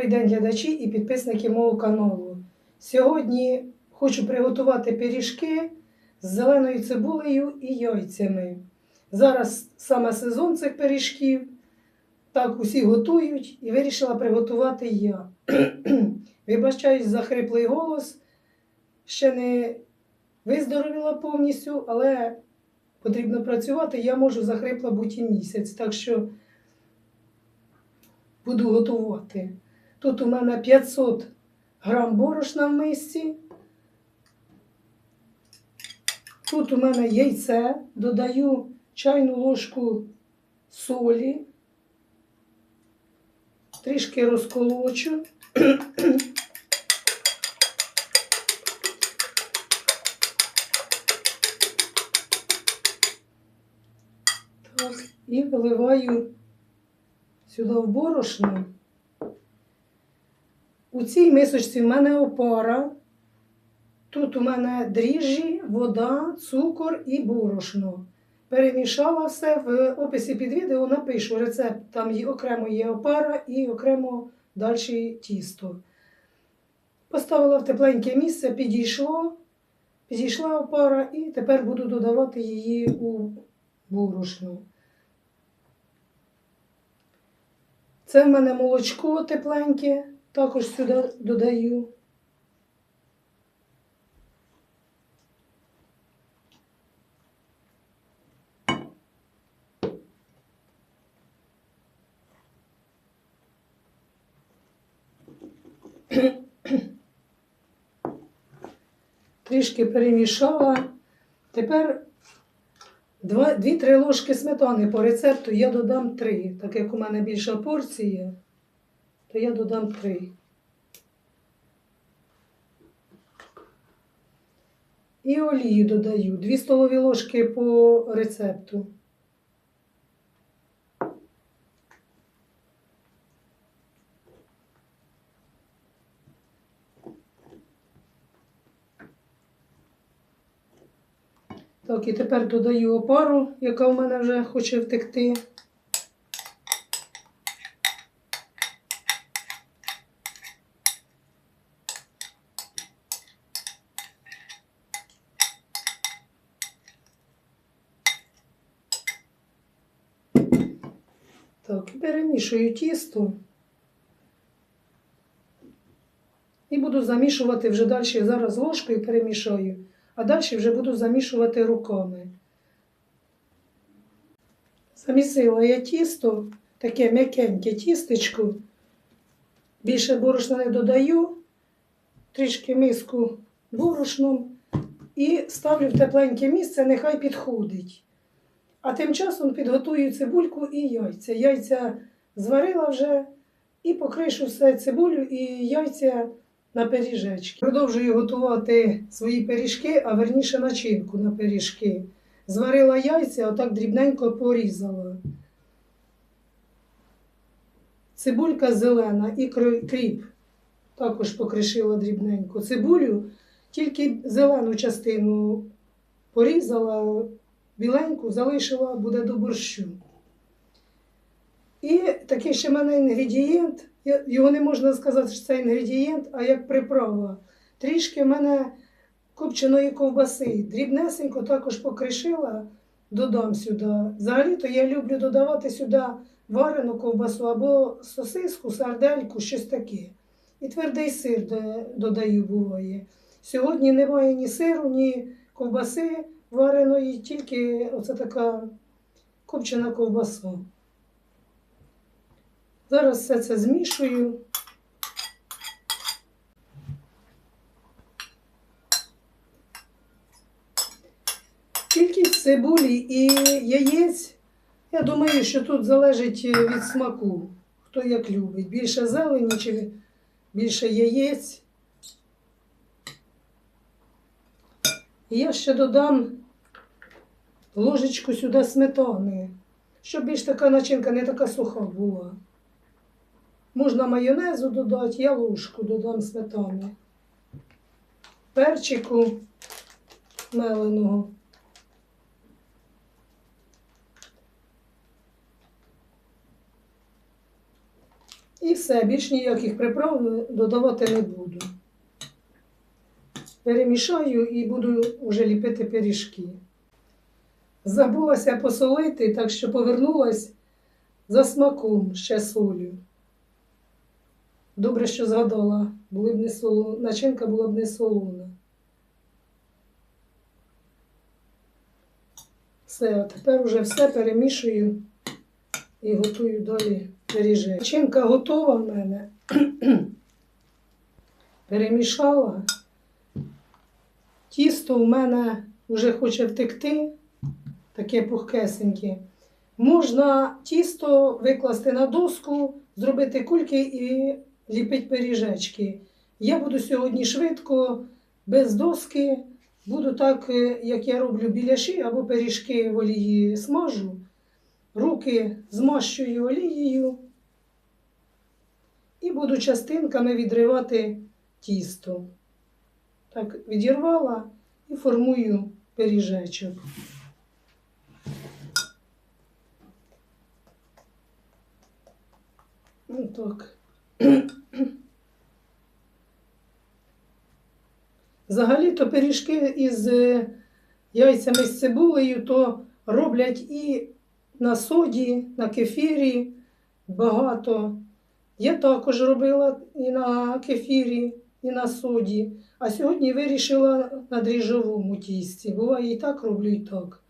Добрий день, глядачі і підписники мого каналу. Сьогодні хочу приготувати пиріжки з зеленою цибулею і яйцями. Зараз саме сезон цих пиріжків. Так усі готують і вирішила приготувати я. Вибачаюсь за хриплий голос. Ще не виздоровіла повністю, але потрібно працювати. Я можу захрипла бути місяць. Так що буду готувати. Тут у мене 500 грам борошна в мисці. Тут у мене яйце, додаю чайну ложку солі, трішки розколочу. Так, і виливаю сюди в борошно. У цій мисочці в мене опара. Тут у мене дріжджі, вода, цукор і борошно. Перемішала все в описі під відео напишу рецепт. Там окремо є опара і окремо далі тісто. Поставила в тепленьке місце, підійшло, підійшла опара, і тепер буду додавати її у борошно. Це в мене молочко тепленьке, також сюди додаю. Трішки перемішала. Тепер 2-3 ложки сметани по рецепту я додам 3. Так як у мене більша порція, то я додам 3. І олію додаю 2 столові ложки по рецепту. Так, і тепер додаю опару, яка в мене вже хоче втекти. Так, перемішую тісто. І буду замішувати вже далі. Зараз ложкою перемішаю, а далі вже буду замішувати руками. Замісила я тісто, таке м'якеньке тістечко. Більше борошна не додаю, трішки миску борошном і ставлю в тепленьке місце, нехай підходить. А тим часом підготую цибульку і яйця. Яйця зварила вже і покришу все цибулю і яйця на пиріжечки. Продовжую готувати свої пиріжки, а верніше начинку на пиріжки. Зварила яйця, отак дрібненько порізала. Цибулька зелена і кріп. Також покришила дрібненько. Цибулю тільки зелену частину порізала, біленьку залишила, буде до борщу. І такий ще в мене інгредієнт. Його не можна сказати, що це інгредієнт, а як приправа. Трішки в мене копченої ковбаси. Дрібнесенько також покришила, додам сюди. Взагалі-то я люблю додавати сюди варену ковбасу або сосиску, сардельку, щось таке. І твердий сир додаю буває. Сьогодні немає ні сиру, ні ковбаси вареної, тільки оце така копчена ковбаса. Зараз все це змішую. Кількість цибулі і яєць, я думаю, що тут залежить е, від смаку, хто як любить. Більше зелені чи більше яєць. І я ще додам ложечку сюди сметани, щоб більш така начинка не така суха була. Можна майонезу додати, я ложку додам сметани. Перчику меленого. І все, більш ніяких приправ додавати не буду. Перемішаю і буду вже ліпити пиріжки. Забулася посолити, так що повернулась за смаком ще солю. Добре, що згадала, були б не соло... начинка була б не солона. Все, а тепер вже все перемішую і готую далі пиріжек. Начинка готова в мене. Перемішала. Тісто в мене вже хоче втекти, таке пухкесеньке. Можна тісто викласти на доску, зробити кульки і ліпити пиріжечки. Я буду сьогодні швидко, без доски, буду так, е, як я роблю біляші або пиріжки в олії смажу. Руки змащую олією і буду частинками відривати тісто. Так, відірвала і формую пиріжечок. Ну так. Взагалі-то пиріжки із е, яйцями з цибулею то роблять і на соді, на кефірі багато. Я також робила і на кефірі, і на соді. А сьогодні вирішила на дріжджовому тісті. Буває і так роблю, і так.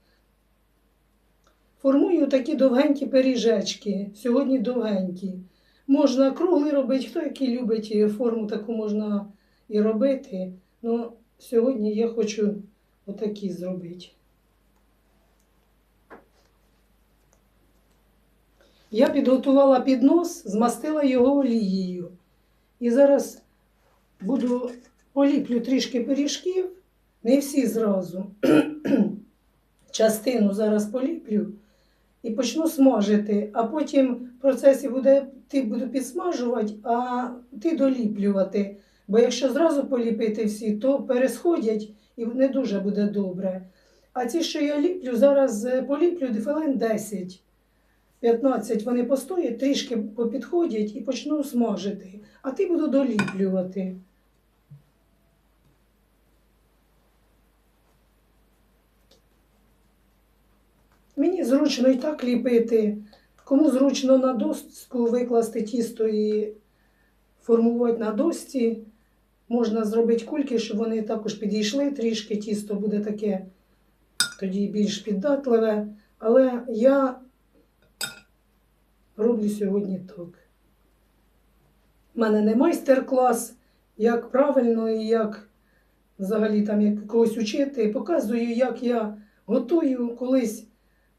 Формую такі довгенькі пиріжечки. Сьогодні довгенькі. Можна круглий робити, хто який любить форму таку можна і робити. Ну, сьогодні я хочу отакі зробити. Я підготувала піднос, змастила його олією. І зараз буду поліплю трішки пиріжків, не всі зразу. Частину зараз поліплю і почну смажити, а потім в процесі буде, ти буду підсмажувати, а ти доліплювати. Бо якщо зразу поліпити всі, то пересходять і не дуже буде добре. А ці, що я ліплю, зараз е, поліплю хвилин 10. 15 вони постоять, трішки попідходять і почну смажити. А ти буду доліплювати. Мені зручно і так ліпити. Кому зручно на доску викласти тісто і формувати на досці, можна зробити кульки, щоб вони також підійшли трішки. Тісто буде таке тоді більш піддатливе. Але я роблю сьогодні так. У мене не майстер-клас, як правильно і як взагалі там як когось учити. Показую, як я готую колись.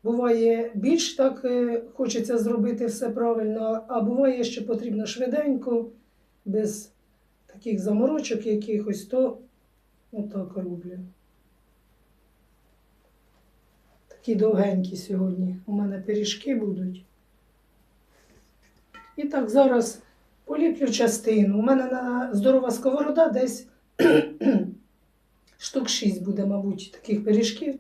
Буває більш так е, хочеться зробити все правильно, а буває, що потрібно швиденько, без таких заморочок якихось, то отак роблю. Такі довгенькі сьогодні у мене пиріжки будуть. І так зараз поліплю частину. У мене на здорова сковорода десь штук 6 буде, мабуть, таких пиріжків.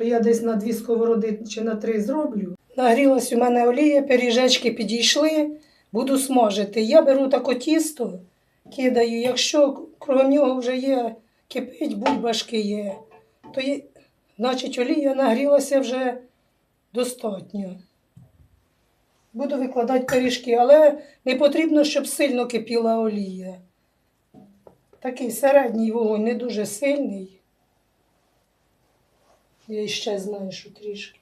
То я десь на дві сковороди чи на три зроблю. Нагрілась у мене олія, пиріжечки підійшли, буду смажити. Я беру таке тісто, кидаю. Якщо кругом нього вже є кипить, бульбашки є, то є, значить олія нагрілася вже достатньо. Буду викладати пиріжки, але не потрібно, щоб сильно кипіла олія. Такий середній вогонь, не дуже сильний. Я ще зменшу трішки.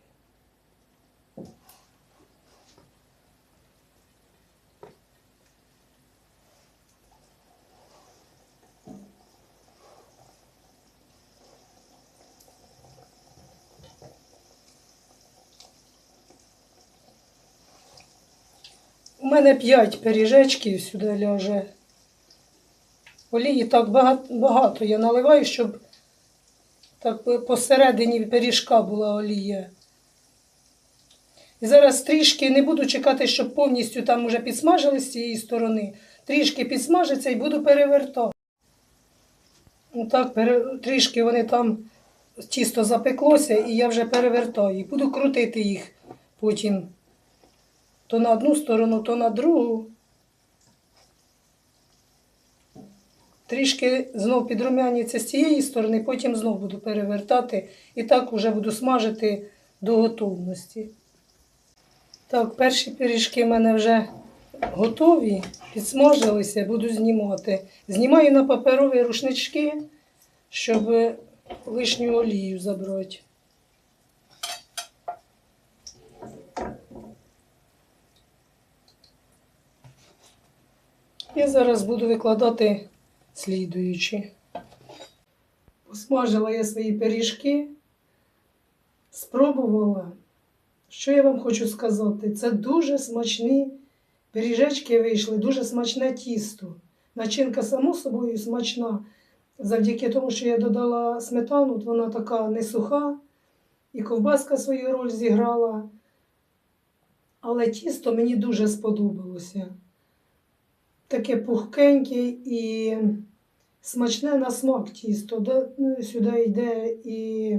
У мене 5 пиріжечків сюди ляже. Олії так багато, багато я наливаю, щоб так посередині пиріжка була олія. І зараз трішки не буду чекати, щоб повністю там уже підсмажились з цієї сторони. Трішки підсмажиться і буду перевертати. Отак, пере... трішки вони там тісто запеклося, і я вже перевертаю. Буду крутити їх потім то на одну сторону, то на другу. Трішки знов підрумяняться з цієї сторони, потім знов буду перевертати і так уже буду смажити до готовності. Так, перші пиріжки в мене вже готові, підсмажилися, буду знімати. Знімаю на паперові рушнички, щоб лишню олію забрати. І зараз буду викладати слідуючі. Посмажила я свої пиріжки, спробувала. Що я вам хочу сказати? Це дуже смачні пиріжечки вийшли, дуже смачне тісто. Начинка, само собою, смачна. Завдяки тому, що я додала сметану, от вона така не суха, і ковбаска свою роль зіграла. Але тісто мені дуже сподобалося. Таке пухкеньке і смачне на смак тісто. Ну, Сюди йде і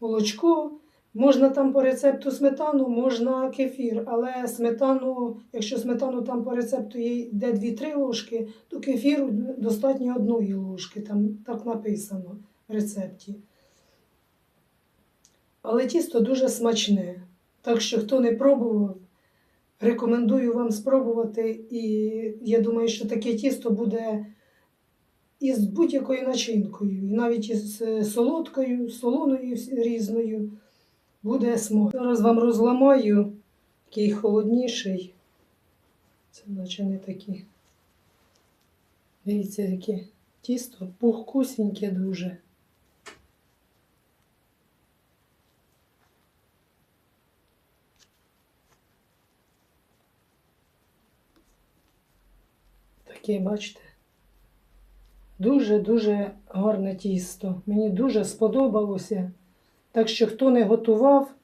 молочко. Можна там по рецепту сметану, можна кефір, але сметану, якщо сметану там по рецепту йде 2-3 ложки, то кефіру достатньо одної ложки, там так написано в рецепті. Але тісто дуже смачне. Так що, хто не пробував, рекомендую вам спробувати. І я думаю, що таке тісто буде із будь-якою начинкою, і навіть із е, солодкою, солоною різною буде смак. Зараз вам розламаю, який холодніший. Це наче не такі. Дивіться, яке тісто пухкусіньке дуже. Таке, бачите? Дуже-дуже гарне тісто. Мені дуже сподобалося. Так що, хто не готував,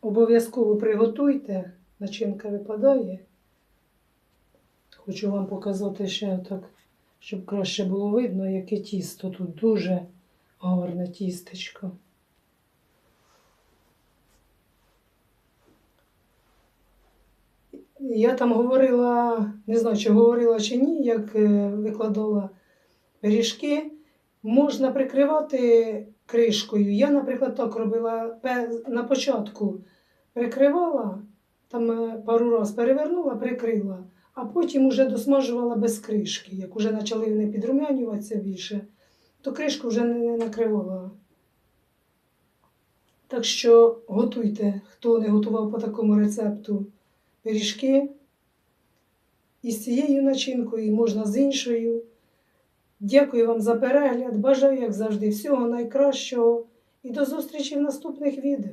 обов'язково приготуйте. Начинка випадає. Хочу вам показати ще так, щоб краще було видно, яке тісто. Тут дуже гарне тістечко. Я там говорила, не знаю, чи говорила чи ні, як е, викладала пиріжки. Можна прикривати кришкою. Я, наприклад, так робила на початку прикривала, там е, пару раз перевернула, прикрила, а потім уже досмажувала без кришки. Як вже почали вони підрумянюватися більше, то кришку вже не накривала. Так що готуйте, хто не готував по такому рецепту пиріжки. із цією начинкою, і можна з іншою. Дякую вам за перегляд. Бажаю, як завжди, всього найкращого і до зустрічі в наступних відео.